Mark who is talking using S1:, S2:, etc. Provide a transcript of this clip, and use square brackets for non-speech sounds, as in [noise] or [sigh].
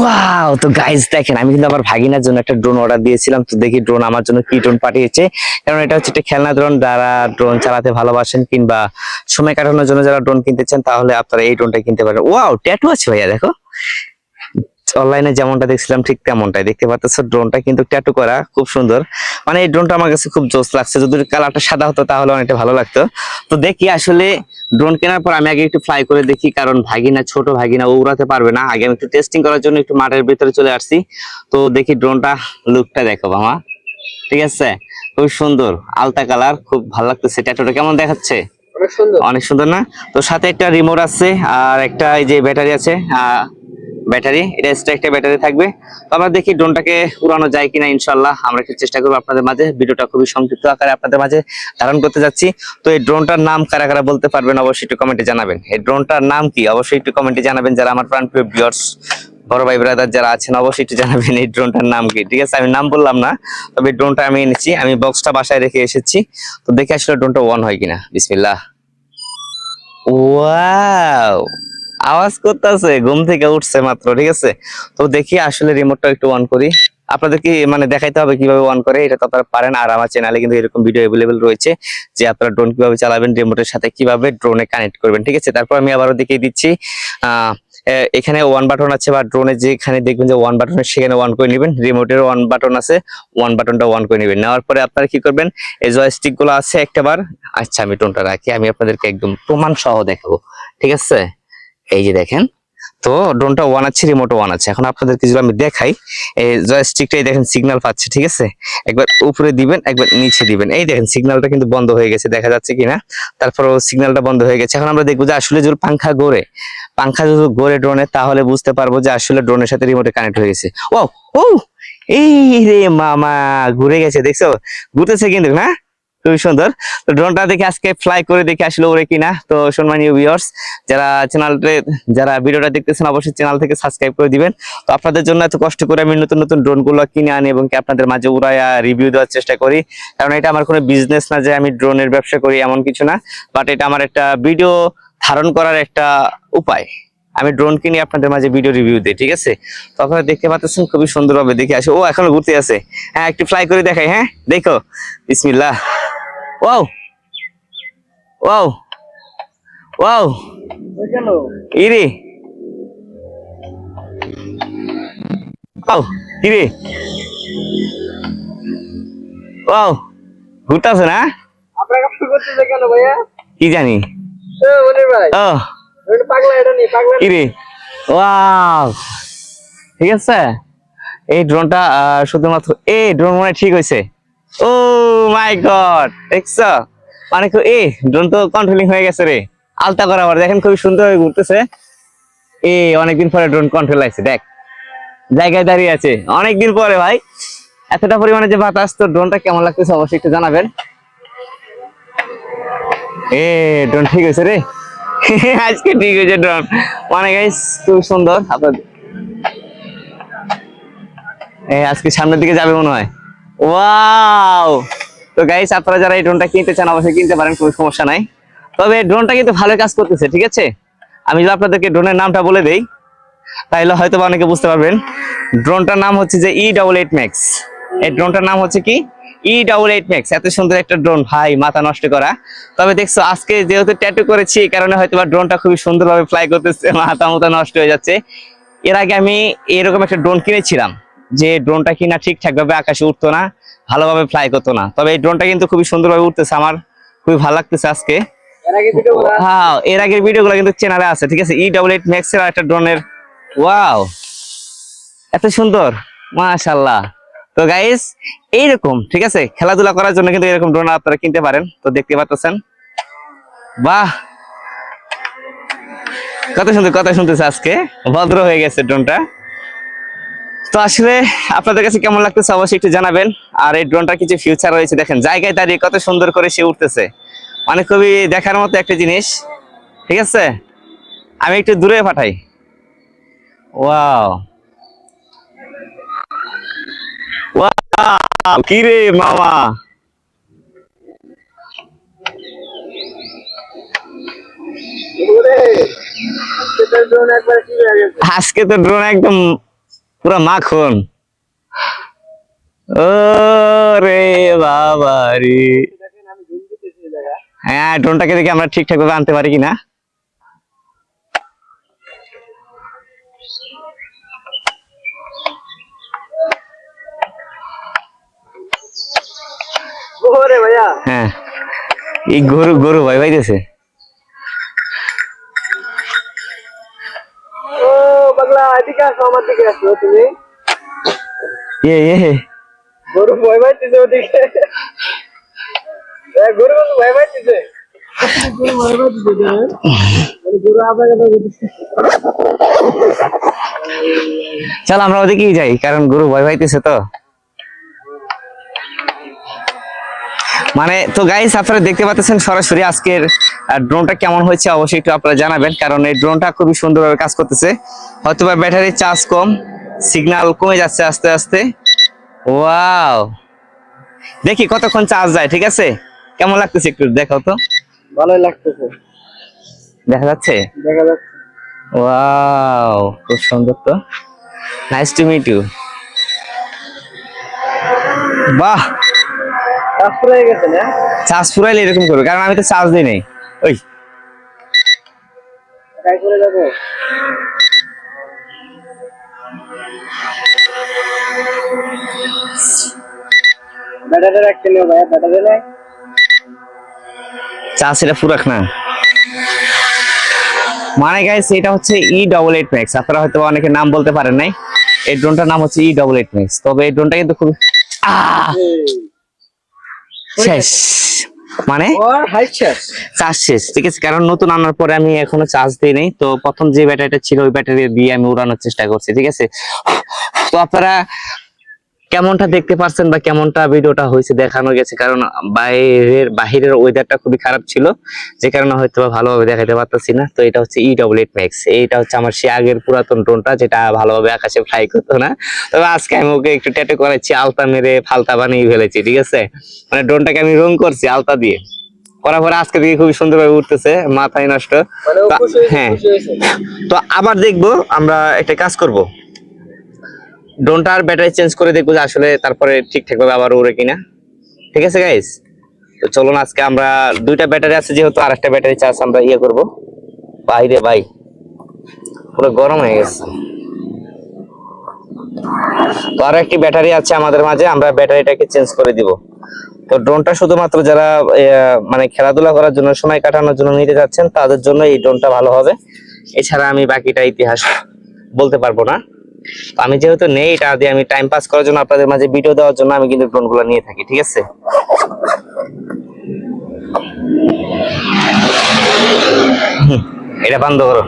S1: Wow তো guys দেখেন, আমি কিন্তু আমার ভাগিনার জন্য একটা ড্রোন অর্ডার দিয়েছিলাম। তো দেখি ড্রোন আমার জন্য কি ড্রোন পাঠিয়েছে। কারণ এটা হচ্ছে একটা খেলনা ড্রোন যারা ড্রোন চালাতে ভালোবাসেন কিংবা সময় কাটানোর জন্য যারা ড্রোন কিনতে চান, তাহলে আপনারা এই ড্রোনটা কিনতে পারেন ওয়াও ট্যাটু আছে ভাইয়া, দেখো। অনলাইনে যেমনটা দেখছিলাম ঠিক তেমনটাই। দেখতে পাচ্ছ ড্রোনটা কিন্তু ট্যাটু করা খুব সুন্দর। মানে এই ড্রোনটা আমার কাছে খুব জোস লাগছে। যদি কালারটা সাদা হতো তাহলে অনেকটা ভালো লাগতো। তো দেখি আসলে ড্রোন কেনার পর আমি আগে একটু ফ্লাই করে দেখি কারণ ভাগিনা ছোট ভাগিনা উড়াতে পারবে না। আগে আমি একটু টেস্টিং করার জন্য একটু মাঠের ভিতরে চলে আসছি। তো দেখি ড্রোনটা লুকটা দেখো মামা। ঠিক আছে? খুব সুন্দর আলতা কালার খুব ভালো লাগতেছে। ট্যাটুটা কেমন দেখাচ্ছে?
S2: অনেক সুন্দর।
S1: অনেক সুন্দর না? তো সাথে একটা রিমোট আছে আর একটা এই যে ব্যাটারি আছে আহ, ব্যাটারি, এটা এক্সট্রা একটা ব্যাটারি থাকবে। তো আমরা দেখি ড্রোনটাকে উড়ানো যায় কিনা ইনশাল্লাহ আমরা একটু চেষ্টা করব আপনাদের মাঝে। ভিডিওটা খুবই সংক্ষিপ্ত আকারে আপনাদের মাঝে ধারণ করতে যাচ্ছি। তো এই ড্রোনটার নাম কারা কারা বলতে পারবেন অবশ্যই একটু কমেন্টে জানাবেন। এই ড্রোনটার নাম কি? অবশ্যই একটু কমেন্টে জানাবেন। যারা আমার প্রাণপ্রিয় ভিউয়ার্স বড় ভাই ব্রাদার যারা আছেন, অবশ্যই একটু জানাবেন এই ড্রোনটার নাম কি। ঠিক আছে, আমি নাম বললাম না, তবে ড্রোনটা আমি এনেছি। আমি বক্সটা বাসায় রেখে এসেছি। তো দেখে আসলে ড্রোনটা অন হয় কিনা। বিসমিল্লাহ। ওয়াও! আওয়াজ করতেছে, ঘুম থেকে উঠছে মাত্র, ঠিক আছে? তো দেখি আসলে রিমোটটা একটু অন করি। আপনাদের কি মানে দেখাইতে হবে কীভাবে অন করে, এটা তো আপনারা পারেন, আর আমার চ্যানেলে কিন্তু এরকম ভিডিও অ্যাভেলেবেল রয়েছে যে আপনারা ড্রোন কীভাবে চালাবেন রিমোটের সাথে কীভাবে ড্রোনে কানেক্ট করবেন, ঠিক আছে? তারপর আমি আবারও দেখিয়ে দিচ্ছি এখানে ওয়ান বাটন আছে, বা ড্রোনে যেখানে দেখবেন যে ওয়ান বাটন সেখানে ওয়ান করে নেবেন রিমোটের ওয়ান বাটন আছে ওয়ান বাটনটা ওয়ান করে নেবেন। নেওয়ার পরে আপনারা কি করবেন, এই জয়স্টিকগুলো আছে একটা বার আচ্ছা আমি টোনটা রাখি, আমি আপনাদেরকে একদম প্রমাণ সহ দেখাবো, ঠিক আছে? এই যে দেখেন, তো ড্রোনটা ওয়ান আছে রিমোট ওয়ান আছে। এখন আপনাদেরকে যদি আমি দেখাই, এই জয়স্টিকটাই দেখেন সিগন্যাল পাচ্ছে, ঠিক আছে? একবার উপরে দিবেন, একবার নিচে দিবেন। এই দেখেন সিগন্যালটা কিন্তু বন্ধ হয়ে গেছে, দেখা যাচ্ছে কিনা? তারপর সিগন্যালটা বন্ধ হয়ে গেছে। এখন আমরা দেখব যে আসলে যদি পাংখা গড়ে, পাংখা যদি ঘোরে ড্রোনে তাহলে বুঝতে পারব যে আসলে ড্রোনের সাথে রিমোটে কানেক্ট হয়ে গেছে। ও ও, এই রে মামা, ঘুরে গেছে, দেখছ? ঘুরতেছে কিন্তু, না? খুবই সুন্দর। তো ড্রোনটা দেখে আজকে ফ্লাই করে দেখে আসলে ওরে কিনা। তো সম্মানীয় ভিউয়ার্স যারা চ্যানেলতে যারা ভিডিওটা দেখতেছেন, অবশ্যই চ্যানেল থেকে সাবস্ক্রাইব করে দিবেন। তো আপনাদের জন্য এত কষ্ট করে আমি নতুন নতুন ড্রোনগুলো কিনে আনি এবং কি আপনাদের মাঝে উড়াইয়া রিভিউ দেওয়ার চেষ্টা করি। কারণ এটা আমার কোনো বিজনেস না যে আমি ড্রোনের ব্যবসা করি, এমন কিছু না। বাট এটা আমার একটা ভিডিও ধারণ করার একটা উপায়। আমি ড্রোন কিনে আপনাদের মাঝে ভিডিও রিভিউ দিই, ঠিক আছে? তো আপনারা দেখতে পাচ্ছেন খুবই সুন্দরভাবে দেখে আসে। ও, এখনও ঘুরতে আছে হ্যাঁ একটু ফ্লাই করে দেখাই হ্যাঁ? দেখো। বিসমিল্লাহ। ওয়াও ওয়াও ওয়াও ইরে ওয়াও ইরে ওয়াও ঘুরতেছে না কি জানি? ইরে ওয়াও ঠিক আছে? এই ড্রোনটা শুধুমাত্র এই ড্রোন মনে ঠিক হয়েছে ও মাই গড, দেখছ? মানে এ ড্রোন তো কন্ট্রোলিং হয়ে গেছে রে। আলতা করা আবার, দেখেন খুবই সুন্দর হয়ে ঘুরতেছে। এ অনেকদিন পরে ড্রোন কন্ট্রোল আছে দেখ। জায়গায় দাঁড়িয়ে আছে। অনেকদিন পরে ভাই। এতটা পরিমাণে যে বাতাস, তো ড্রোনটা কেমন লাগতেছে অবশ্যই একটু জানাবেন। এ ড্রোন ঠিক হয়েছে রে। [laughs] আজকে ঠিক হয়েছে ড্রোন মানে গাইস খুব সুন্দর। আপনার আজকে সামনের দিকে যাবে মনে হয়। ওয়াও তো গাইস আপনারা যারা এই ড্রোনটা কিনতে চান, অবশ্যই কিনতে পারেন, কোনো সমস্যা নাই। তবে ড্রোনটা কিন্তু ভালো কাজ করতেছে, ঠিক আছে? আমি যদি আপনাদেরকে ড্রোনের নামটা বলে দেই তাহলে হয়তো অনেকে বুঝতে পারবেন। ড্রোনটার নাম হচ্ছে যে ই ডাবল এইট ম্যাক্স এই ড্রোনটার নাম হচ্ছে কি? ই ডাবল এইট ম্যাক্স এত সুন্দর একটা ড্রোন ভাই, মাথা নষ্ট করা। তবে দেখছ, আজকে যেহেতু ট্যাটু করেছি, এই কারণে হয়তো বা ড্রোনটা খুবই সুন্দরভাবে ফ্লাই করতেছে মাথা মাথা নষ্ট হয়ে যাচ্ছে। এর আগে আমি এরকম একটা ড্রোন কিনেছিলাম। যে ড্রোনটা কিনা ঠিকঠাক ভাবে আকাশে উঠতো না ভালোভাবে ফ্লাই করতো না। তবে এই ড্রোনটা কিন্তু খুবই সুন্দরভাবে উঠতেছে আমার খুবই ভালো লাগতেছে আজকে। হ্যাঁ এর আগের ভিডিওগুলো কিন্তু চ্যানেলে আছে ঠিক আছে? ই ডাবল এইট ম্যাক্স এর একটা ড্রোনের ওয়াও এত সুন্দর মাশাল্লাহ তো গাইস এইরকম ঠিক আছে? খেলাধুলা করার জন্য কিন্তু এরকম ড্রোন আপনারা কিনতে পারেন তো দেখতে পাচ্ছেন বাহ! কত সুন্দর কথা শুনতেছে আজকে ভদ্র হয়ে গেছে ড্রোনটা তো আসলে আপনাদের কাছে কেমন লাগতেছে অবশ্যই একটু জানাবেন। আর এই ড্রোনটার কিছু ফিউচার রয়েছে দেখেন জায়গায় দাঁড়িয়ে কত সুন্দর করে সে উঠতেছে মানে খুবই দেখার মতো একটা জিনিস ঠিক আছে? আমি একটু দূরে পাঠাই। ওয়াও ওয়াও কি রে মামা? আজকে তো ড্রোন একদম পুরো মাখন। ও রে বাবা রে। হ্যাঁ ড্রোনটাকে দেখি আমরা ঠিকঠাক ভাবে আনতে পারি কিনা? হ্যাঁ। এই গরু গরু ভাই ভাইতেছে।
S2: এদিকে আসো আমার দিকে আসো তুমি।
S1: এ এ
S2: গরু ভয় পাইতেছে ওদিকে। গরু ভয় পাইতেছে গরু ভয় পাইতেছে। গরু আপনার
S1: চল আমরা ওদিকেই যাই কারণ গরু ভয় পাইতেছে তো। মানে তো গাইস আপনারা দেখতে পাচ্ছেন সরাসরি আজকের ড্রোনটা কেমন হয়েছে অবশ্যই একটু আপনারা জানাবেন কারণ এই ড্রোনটা খুবই সুন্দরভাবে কাজ করতেছে। হয়তো বা ব্যাটারির চার্জ কম সিগন্যাল কমে যাচ্ছে আস্তে আস্তে। ওয়াও দেখি কতক্ষণ চার্জ যায় ঠিক আছে? কেমন লাগতেছে একটু দেখাও তো।
S2: ভালোই লাগতেছে।
S1: দেখা যাচ্ছে?
S2: দেখা যাচ্ছে।
S1: ওয়াও খুব সুন্দর তো। নাইস টু মিট ইউ বাহ! চার্জ ফুরাইলে এরকম করবে কারণ আমি তো চার্জ দিই নাই। ওই।
S2: ব্যাটারি রাখতে নিও ভাই ব্যাটারি নাই
S1: চার্জ এটা ফুরাক না। মানে গাইস এটা হচ্ছে ই ডবল এইট ম্যাক্স আপনারা হয়তো অনেকে নাম বলতে পারেন নাই। এই ড্রোনটার নাম হচ্ছে ই ডবল এইট ম্যাক্স তবে এই ড্রোনটা কিন্তু খুব শেষ। মানে? চার্জ শেষ ঠিক আছে? কারণ নতুন আনার পরে আমি এখনও চার্জ দিই নাই। তো প্রথম যে ব্যাটারিটা ছিল ওই ব্যাটারি দিয়ে আমি উড়ানোর চেষ্টা করছি ঠিক আছে? তো আপনারা কেমনটা দেখতে পাচ্ছেন বা কেমনটা ভিডিওটা হয়েছে দেখানো গেছে? কারণ বাইরের বাহিরের ওয়েদারটা খুবই খারাপ ছিল যে কারণে হয়তো বা ভালোভাবে দেখাতে পারতেছি না। তো এটা হচ্ছে ই ডবল এইট ম্যাক্স এইটা হচ্ছে আমার সে আগের পুরাতন ড্রোনটা যেটা ভালোভাবে আকাশে ফ্লাই করতো না। তবে আজকে আমি ওকে একটু ট্যাটু করাচ্ছি আলতা মেরে ফালতা বানিয়ে ফেলেছি ঠিক আছে? মানে ড্রোনটাকে আমি রং করছি আলতা দিয়ে। করার পরে আজকে দিকে খুবই সুন্দরভাবে উঠতেছে মাথায় নষ্ট।
S2: মানে
S1: হ্যাঁ তো আবার দেখব আমরা একটা কাজ করব। ড্রোনটার ব্যাটারি চেঞ্জ করে দেখব যে আসলে তারপরে ঠিকঠাক ভাবে আবার উড়ে কিনা। ঠিক আছে গাইস তো চলুন আজকে আমরা দুইটা ব্যাটারি আছে, যেহেতু আর একটা ব্যাটারি চার্জ আমরা ইয়ে করব। বাইরে ভাই, পুরো গরম হয়ে গেছে। তো আরও একটি ব্যাটারি আছে আমাদের মাঝে, আমরা ব্যাটারিটাকে চেঞ্জ করে দিব। তো ড্রোনটা শুধুমাত্র যারা মানে খেলাধুলা করার জন্য, সময় কাটানোর জন্য নিতে যাচ্ছেন, তাদের জন্য এই ড্রোনটা ভালো হবে। এছাড়া আমি বাকিটা ইতিহাস বলতে পারব না। আমি যেহেতু নেই, এটা দিয়ে আমি টাইম পাস করার জন্য আপনাদের মাঝে ভিডিও দেওয়ার জন্য আমি কিন্তু ড্রোনগুলো নিয়ে থাকি, ঠিক আছে? এটা বন্ধ করো।